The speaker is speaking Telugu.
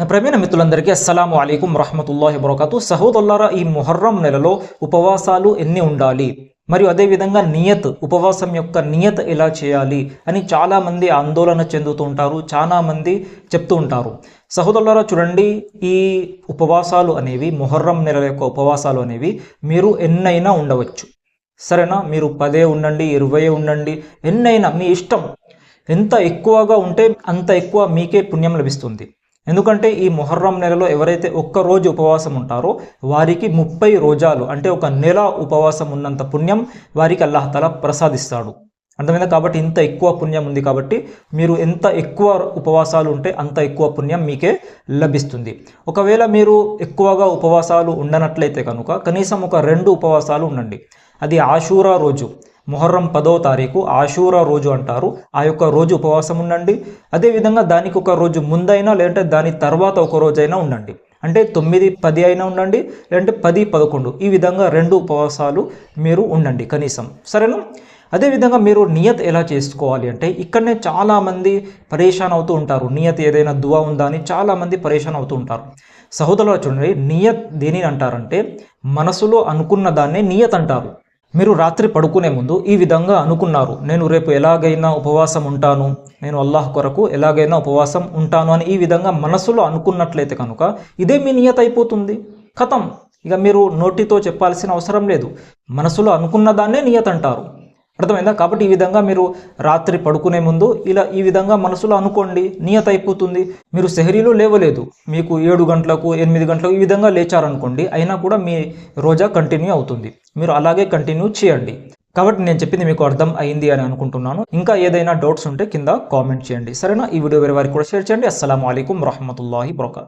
నా ప్రవీణ మిత్రులందరికీ అస్సలాము అలైకుం రహమతుల్లాహి వబరకాతు సహోదరులారా ఈ ముహర్రం నెలలో ఉపవాసాలు ఎన్ని ఉండాలి? మరియు అదేవిధంగా నియత్ ఉపవాసం యొక్క నియత్ ఎలా చేయాలి అని చాలామంది ఆందోళన చెందుతూ ఉంటారు చాలామంది చెప్తూ ఉంటారు. సహోదరులారా చూడండి ఈ ఉపవాసాలు అనేవి ముహర్రం నెల యొక్క ఉపవాసాలు అనేవి మీరు ఎన్నైనా ఉండవచ్చు. సరేనా? మీరు పదే ఉండండి ఇరవై ఉండండి ఎన్నైనా మీ ఇష్టం ఎంత ఎక్కువగా ఉంటే అంత ఎక్కువ మీకే పుణ్యం లభిస్తుంది. ఎందుకంటే ఈ మొహర్రం నెలలో ఎవరైతే ఒక్క రోజు ఉపవాసం ఉంటారో వారికి ముప్పై రోజాలు అంటే ఒక నెల ఉపవాసం ఉన్నంత పుణ్యం వారికి అల్లాహతల ప్రసాదిస్తాడు. అర్థమైందా? కాబట్టి ఇంత ఎక్కువ పుణ్యం ఉంది కాబట్టి మీరు ఎంత ఎక్కువ ఉపవాసాలు ఉంటే అంత ఎక్కువ పుణ్యం మీకే లభిస్తుంది. ఒకవేళ మీరు ఎక్కువగా ఉపవాసాలు ఉండనట్లయితే కనుక కనీసం ఒక రెండు ఉపవాసాలు ఉండండి. అది ఆషూరా రోజు. మొహర్రం పదో తారీఖు ఆషూరా రోజు అంటారు. ఆ యొక్క రోజు ఉపవాసం ఉండండి. అదేవిధంగా దానికి ఒక రోజు ముందైనా లేదంటే దాని తర్వాత ఒక రోజైనా ఉండండి. అంటే తొమ్మిది పది అయినా ఉండండి లేదంటే పది పదకొండు. ఈ విధంగా రెండు ఉపవాసాలు మీరు ఉండండి కనీసం. సరేనా? అదేవిధంగా మీరు నియత్ ఎలా చేసుకోవాలి అంటే ఇక్కడనే చాలామంది పరేషాన్ అవుతూ ఉంటారు. నియత్ ఏదైనా దువా ఉందా అని చాలామంది పరేషాన్ అవుతూ ఉంటారు. సహోదరులు చూడండి నియత్ దేనిని అంటారంటే మనసులో అనుకున్న దాన్నే నియత్ అంటారు. మీరు రాత్రి పడుకునే ముందు ఈ విధంగా అనుకున్నారు. నేను రేపు ఎలాగైనా ఉపవాసం ఉంటాను. నేను అల్లాహ్ కొరకు ఎలాగైనా ఉపవాసం ఉంటాను అని ఈ విధంగా మనసులో అనుకున్నట్లయితే కనుక ఇదే మీ నియత అయిపోతుంది. కథం ఇక మీరు నోటితో చెప్పాల్సిన అవసరం లేదు. మనసులో అనుకున్న దాన్నే నియత అంటారు. అర్థమైందా? కాబట్టి ఈ విధంగా మీరు రాత్రి పడుకునే ముందు ఇలా ఈ విధంగా మనసులో అనుకోండి నియత అయిపోతుంది. మీరు సెహరీలో లేవలేదు. మీకు ఏడు గంటలకు ఎనిమిది గంటలకు ఈ విధంగా లేచారనుకోండి అయినా కూడా మీ రోజా కంటిన్యూ అవుతుంది. మీరు అలాగే కంటిన్యూ చేయండి. కాబట్టి నేను చెప్పింది మీకు అర్థం అయింది అని అనుకుంటున్నాను. ఇంకా ఏదైనా డౌట్స్ ఉంటే కింద కామెంట్ చేయండి. సరేనా? ఈ వీడియో వేరే వారికి కూడా షేర్ చేయండి. అస్సలం అయికం వరహమూల వరకా